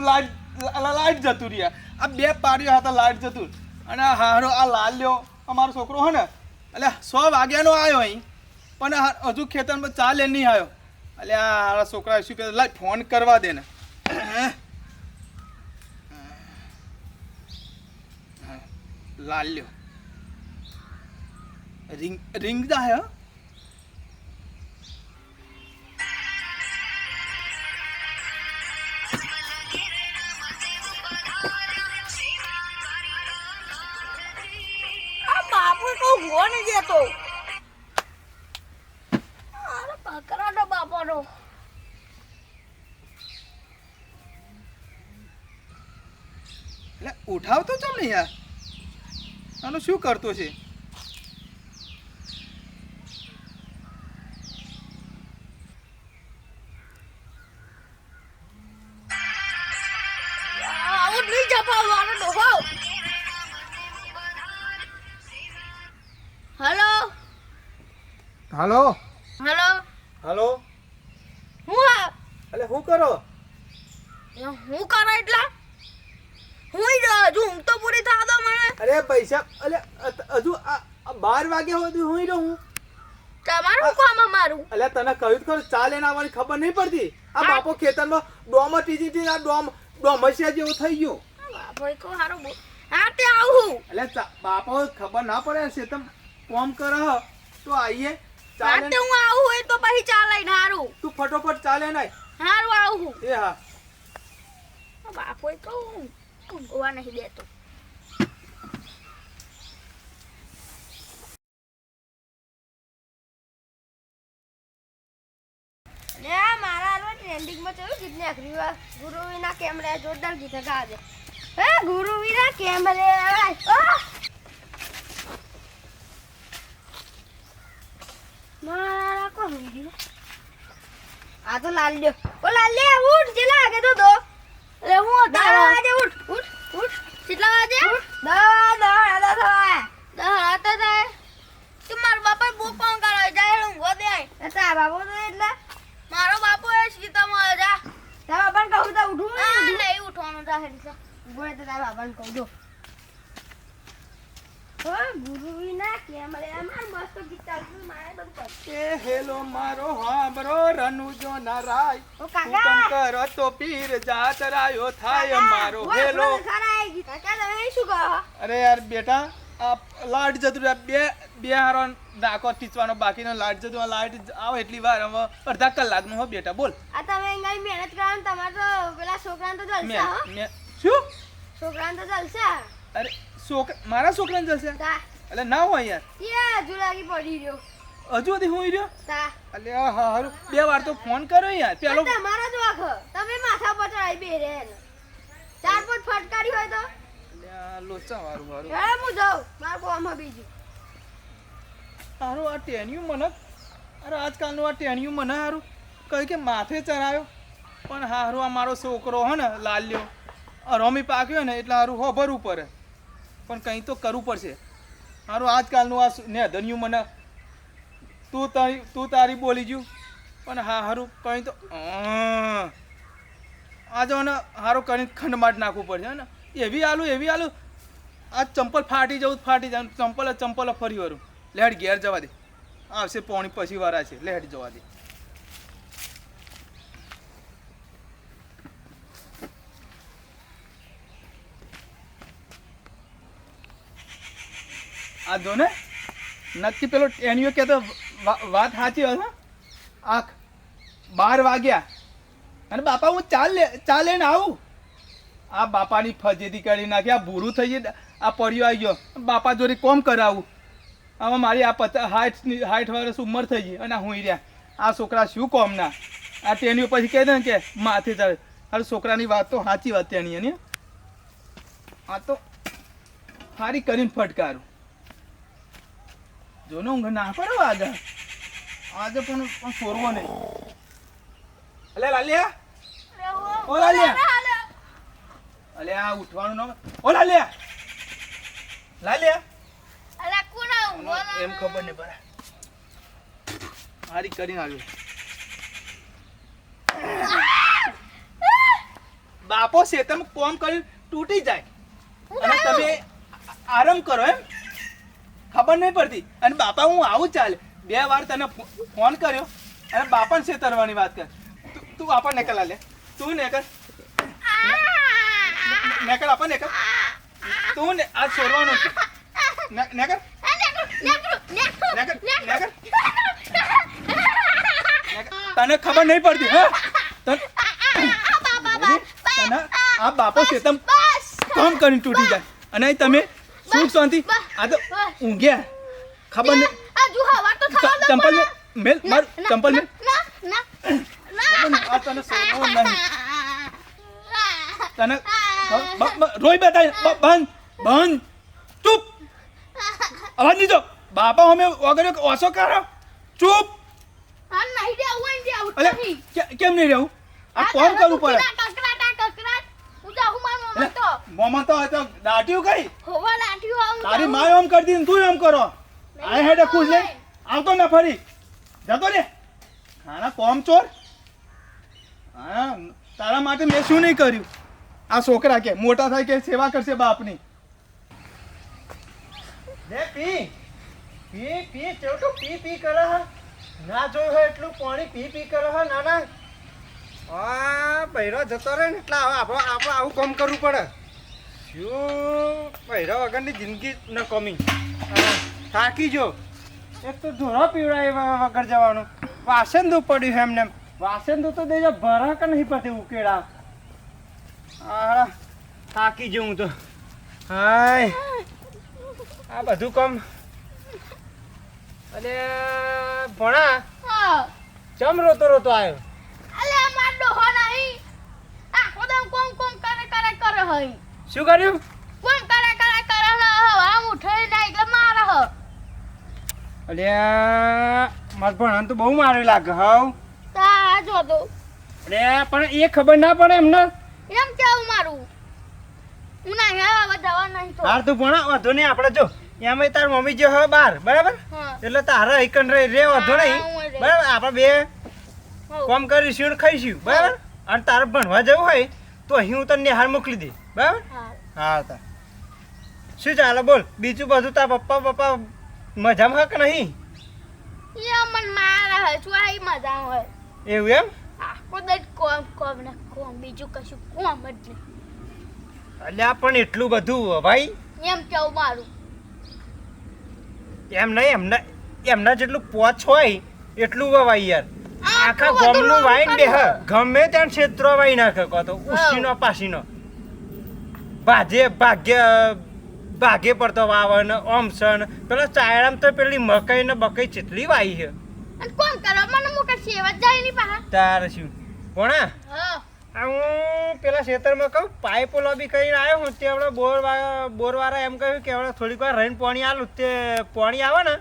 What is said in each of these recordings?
એક light light જતું રહ્યા. આ બે પાડીઓ હતા લાઈટ જતું. અને આ હારો, આ લાલ્યો, અમારો છોકરો હે ને? એટલે સો વાગ્યાનો આવ્યો અહીં, પણ હજુ ખેતરમાં ચાલે નહીં આવ્યો એટલે આ હારા છોકરા શું કહે લાઈ ફોન કરવા દે ને. લાલ્યો. રિંગ રિંગ દા હે? બાપુ જતો અરે પકડાટો બાપાનો. એટલે ઉઠાવતો ચમ નહીં યાર. આનું શું કરતો છે? હાલો. હલો. હાલો. હું એટલે શું કરો? હું કરો એટલે? હું હું તો પૂરી થા દો મને. અરે પૈસા એટલે હજુ બાર વાગ્યા સુધી હું રહું. તમારું કામ મારું એટલે તને કહ્યું ખરું ચા લઈને આવવાની ખબર નહીં પડતી. આ બાપો ખેતરમાં ડોમ ટીજી ટી આ ડોમ ડોમસિયા જેવું થઈ ગયું. બાપો કો હારો હા તે આવું એટલે બાપો ખબર ના પડે છે તમ કોમ કર તો આઈએ. ચા હા આવું હોય તો પછી ચાલે ને હારું. તું ફટોફટ ચાલે ને. હારું આવું. એ હા. બાપો તો ગોવા નહીં દેતો ટ્રેન્ડિંગમાં જોયું? જીતને ગુરુવીના કેમેરા જોરદાર ગીત ગાજે. હે ગુરુવીના કેમેરા મારા કોણ વિડિયો આ તો લાલ્યો ઓ લાલ્યો ઉઠ જેલા આગે તો દો અરે હું દસ વાગે ઉઠ ઉઠ ઉઠ. કેટલા વાગે? દા દા દસ વાગે દા હતા થાય તું મારા બાપા બહુ કોણ કરે જાય ઊંઘો દે તા બાપો તો એટલે. મારો બાપો એ સીતામાં જા તારા બાપાને કહું તો ઉઠું નહીં ઉઠવાનું તા હેડી ગોય તો તારા બાપાને કહું દો ઓ ગુરુના કેમેરામાં મસ્ત ગીત ચાલતું મારે બધું કરતું એ હેલો મારો હાંભરો રનુજો નારાય. હુકમ કરો તો પીર જાત રાયો થાય મારો હેલો. અરે યાર બેટા આ લાઈટ જતું રહ્યા બે બે હારો નાકો ટીચવાનો બાકીનો લાઈટ જતું લાઈટ આવે એટલી વાર. હવે અડધા કલાકનું હો બેટા બોલ. મહેનત કરવાનું તમારે તો પેલા છોકરાને તો જલસા શું? છોકરાને તો જલસા. અરે છોકરા મારા છોકરાને જશે? એટલે ના હોય યાર. હજુ લાગી પડી રહ્યો. હજુ સુધી હું રહ્યો? એટલે હા હારું. બે વાર તો ફોન કર્યો યાર. પેલો મારા તમારો જ વાંક. તમે માથા પર ચડાઈ બેરે રે ચાર પાંચ ફટકારી હોય તો? લોચા વારું વારું હે હું જાઉં. માર હ બીજું. હારું આ ટેન્યુ મને અરે આજકાલનું આ ટેન્યુ મને હારું. કહ્યું કે માથે ચરાયો પણ હારું આ મારો છોકરો હે ને લાલ્યો. રોમી પાક્યો ને એટલે હારું હોભર પડે. પણ કંઈ તો કરવું પડશે. હારું આજકાલનું આ નેધન્યું મને. તું તારી તું તારી બોલી જ્યું. પણ હા, હારું, કંઈ તો આજે ને હારું કરીને ખંડમાટ નાખવું પડશે ને? એવી આલું એવી આલું. આ ચંપલ ફાટી જવું ફાટી જાય. ચંપલ ચંપલ ફરી વરું લેડ ઘેર જવા દે. આવશે પોણી પછી વાળા છે લેડ જવા દે. આ જો ને નક્કી પેલો એનિયો કહેતો વાત સાચી હશે આખ, બાર વાગ્યા. અને બાપા, હું ચાલ ચાલે લઈને આવું. આ બાપાની ફજેતી કરી નાખી, આ ભૂરું થઈ ગયું, આ પડ્યો આવી ગયો. બાપા જોડે કોમ કરાવું. હવે મારી આ પચાસ હાઈટ હાઠ વર્ષ ઉંમર થઈ ગઈ અને હું રહ્યા. આ છોકરા શું કોમના? આ તેની પછી કહે ને કે, માથે ચાલે. અરે છોકરાની વાત તો સાચી વાત તેની એની આ તો સારી કરીને ફટકારું. જો ઊંઘ ના પડે આજે. આજે પણ પણ સોરવો નહીં. અલે લાલિયા. ઓ લાલિયા. અલે આ ઉઠવાનું ન ઓ લાલિયા. લાલિયા. અલે કોના ઊંઘો એમ ખબર નહીં પડે. હારી કરીને આવ્યો. બાપો શેતમ કોમ કરી તૂટી જાય. અને તમે આરામ કરો એમ. ખબર નહીં પડતી. અને બાપા હું આવું ચાલે. બે વાર તને ફોન કર્યો. અને બાપાને છેતરવાની વાત કર. તું- બાપા નેકલ લે. તું નેકલ નેકલ આપા નેકલ તું ને આ છોડવાનું છે. ને- નેકલ. તને ખબર નહીં પડતી હા. આ બાપો તમ કામ કરીને તૂટી જાય. અને તમે સુખ શાંતિ આ તો ઊંઘ્યા. ખબર નહીં. દો ચંપલ મેં મેલ માર ચંપલ મેં ખબર નહીં, આ તને સોનો નહીં. તને રોઈ બેટા બંધ બંધ. ચૂપ. અવાજ નહીં જો. બાપા અમે વગર ઓછો કરો. ચૂપ. કેમ નહીં રહેવું? આ કોણ કરવું પડે? એટલે મોમાં તો. આ તો દાટ્યું કઈ? તારી માય એમ કરતી ને તું એમ કરો. આ હેડે ખુશ. લે આવતો ના ફરી. જતો રે. ખાના કોમ ચોર. હા તારા માટે મેં શું નહીં કર્યું? આ છોકરા કે મોટા થાય કે સેવા કરશે બાપની. લે પી. પી પી ચેવટું પી પી કરે હા? ના જોયું હોય એટલું? પાણી પી પી કરે હા ના ના આ બૈરો જતો રહે ને એટલે હવે આપણે આપણે આવું કામ કરવું પડે. શું? બૈરો વગરની જિંદગી ન કમી. હા, થાકી જો. એક તો ધોરો પીવડાય વગર જવાનું. વાસણ દૂધ પડ્યું છે એમને. એમ. વાસણ દૂધ તો દેજો ભરા કે નહીં પડતી ઉકેડા. આ થાકી જઉં હું તો. હાય. આ બધું કામ. અને ભણા ચમ રોતો રોતો આવ્યો શું કર્યું? અલે માર ભણા તો બહુ મારે લાગે હવ. અલે પણ એ ખબર ના પડે એમને? એમ કેવું મારું? હું ના હવે જવા નહીં તો. હાર તું ભણા વાંધો નહીં આપણે જો એમાં તાર મમ્મી જે હવે બાર બરાબર? એટલે તારા એકન રે રે વધો હા, નહીં. બરાબર આપણે બે હોવ. કોમ કરીશું ને ખાઈશું બરાબર? અને તારે ભણવા જવું હોય તો અહીં હું તને હાર મોકલી દઈ બરાબર? હા. તા. શું ચાલે? બોલ. બીજું બધું તાર પપ્પા પપ્પા મજામાં કે નહીં? મન મારા હે છું આ મજા હોય. એવું એમ? આખો દટ કોમ કોમ ને કોમ બીજું કશું કોમ જ નહીં. અલ્યા પણ એટલું બધું ભાઈ. એમ કેવું મારું? એમ નહીં એમના એમના જેટલું પોચ હોય એટલું વવાય યાર. આખા ગમનું વાઈન બે ગમે ત્યાં ક્ષેત્રો વાઈ નાખે કહો તો ઉસીનો પાસીનો ભાજે ભાગ્ય ભાગે પડતો વાવન ઓમસન પેલા ચાયરામ તો પેલી મકાઈ ને બકઈ ચેટલી વાઈ છે. અને કોમ કરો? મને મુકે સેવા જાય ની પાહા તારે શું? કોણા હા. હું પેલા ખેતરમાં કહું પાઇપો લોબી કરીને આવ્યો હું તે બોર બોરવાળા એમ કહ્યું કે હવે થોડીક વાર રહીને પાણી આલું તે પાણી આવે ને.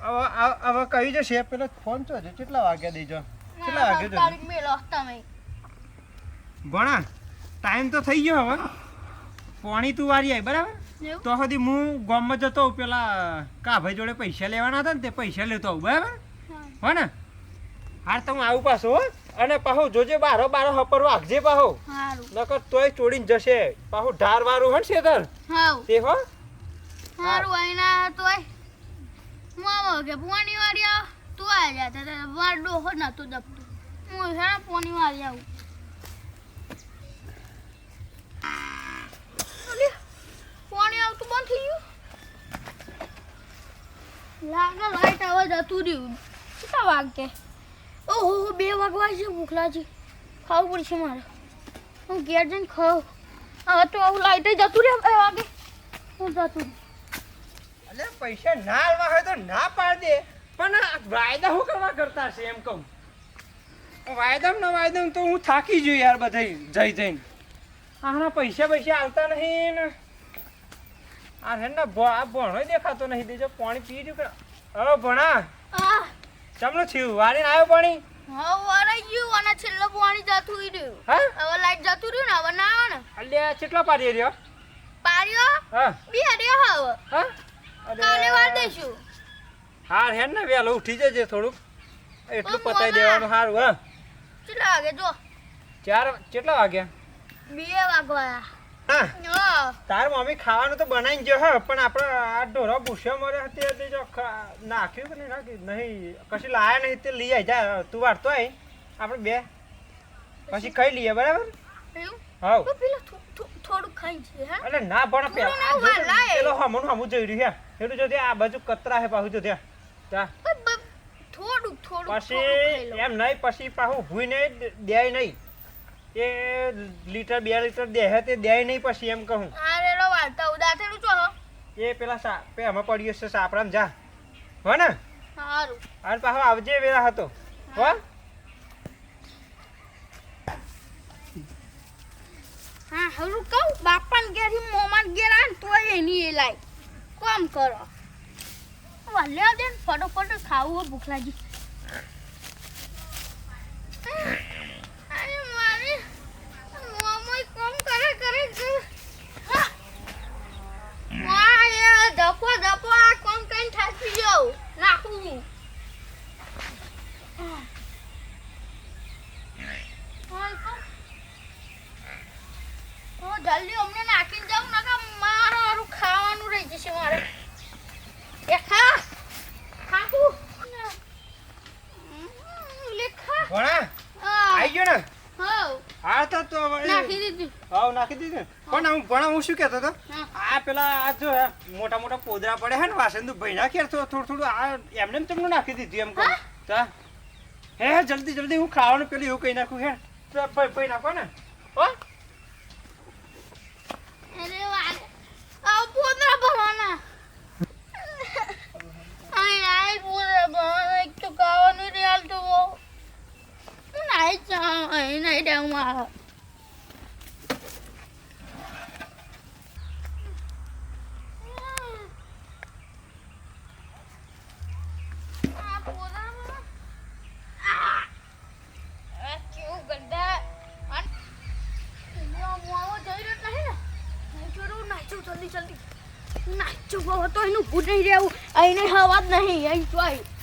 હવે હવે કહી જશે પેલો ફોન તો છે કેટલા વાગ્યા દેજો? કેટલા હા, વાગ્યા તારીખ મેલો તમે ભણા ટાઈમ તો થઈ ગયો હવે. પાણી તું વારી આવી બરાબર? તો સુધી હું ગામમાં જતો હોઉં પેલા કાભાઈ જોડે પૈસા લેવાના હતા ને તે પૈસા લેતો આવું બરાબર? હો. ને હાર તો હું આવું પાછો હો. અને પાછો જોજે બારો બારો હપર વાગજે પાહો. નકર તોય ચોડીને જશે. પાછું ઢાર વાળું હે ને શેતર. તે હો. સારું આઈના તોય. હું આવો કે પોણી વાળી આવ, તું આ જા તે વાર ડોહો નતો દબતું હું હેરા પોણી વાળી આવું. પોણી આવતું બંધ થઈ ગયું? લાગે લાઈટ આવે જતું રહ્યું. કેટલા વાગે? ઓહો બે વાગવા છે ભૂખલાજી ખાવું પડશે મારે. હું ઘેર જઈને ખાઉં. હવે તો આવું લાઈટ જતું રહે બે વાગે. હું જતું રહ્યું. એટલે પૈસા ના આલવા હોય તો ના પાડ દે. પણ વાયદા શું કરવા કરતા છે એમ કહું? વાયદામ ના વાયદામ તો હું થાકી ગયો યાર બધા જઈ જઈને. આના પૈસા પૈસા આવતા નહીં ને. આ હે ને ભણો દેખાતો નહીં દેજો પાણી પી રહ્યું કે હવે ભણા. ચમનો થયું? વાળીને આવ્યો પાણી? હવે વરાઈ ગયું અને છેલ્લો પાણી જતું રહ્યું. હા? હવે લાઈટ જતું રહ્યું ને હવે ના આવે ને. અલ્યા કેટલો પાડી રહ્યો? પાર્યો હા. બે રહ્યો હવે. હા? કાલે વાર દઈશું હાર હે ને વહેલો ઉઠી જજે થોડુંક. એટલું પતાવી પતાઈ દેવાનું સારું હા. કેટલા વાગે? જો. ચાર કેટલા વાગ્યા બે વાગવા હા. હા. તાર મમ્મી ખાવાનું તો બનાવી ગયો હે પણ આપણે આ ઢોરા ભૂસ્યા મરે તે તે જો નાખ્યું કે નહીં નાખ્યું? નહીં કશું લાયા નહીં તે લઈ આવી જા તું વાળતો આય આપણે બે. પછી? ખાઈ લઈએ બરાબર? હાવ તો પેલા થોડું ખાઈ છે હા? અરે ના પણ થોડું પેલા ના વાર લાય. પેલો હમું હમું જોઈ રહ્યું હે? એટલું જો આ બાજુ કતરા હે પાછું જો ત્યાં. તા થોડું થોડુંક પછી એમ નહીં પછી પાછું ભૂઈ નહીં દેય નહીં. એ લીટર બે લીટર દેહે તે દેય નહીં પછી એમ કહું. આ રેડો વાળતા ઉદાસેલું છો એ પેલા સા પે અમે પડીએ છે સાપરામ જા. હો ને? સારું અને પાછો આવજે વેલા હતો. હો. હરું કહું, બાપાને ઘેરથી મોમાન ઘેર આવે ને તોય એની એ લાય કોમ કરો વાલે આવજે ને ફટોફટ ખાવું હોય ભૂખ લાગી. હા. ધપો ધપો આ કોમ કરીને થાકી જાઉં. નાખું. હા. હા, કોમ. તો જલ્દી અમને નાખીને જાઉં નકર મારો હારું ખાવાનું રહી જશે મારે. એ ખા ખાકુ. લેખા ભણા આવી ગયો ને? હઉ, હા તો તો નાખી દીધું. હા નાખી દીધું. પણ હું ભણા હું શું કહેતો હતો? આ પેલા આ જો મોટા મોટા પોદરા પડે હે ને વાસણ ભૈણા ના તો થોડું થોડું આ એમને તમને નાખી દીધું એમ કહું. હા? તા. હે હે, જલ્દી જલ્દી હું ખાવાનું પેલું એવું કહી નાખું હે. તો ભાઈ ભાઈ નાખો ને. હો અરે વાલે આ પોદરા ભરવાના આય આય પોદરા ભરવાના એક તો ખાવાનું રે હાલ તો હું નાઈ જાઉં અહીં નાઈ જાઉં મારા આ પોદરા ભરવા આ આ કેવું ગંદા અન મોમો જઈ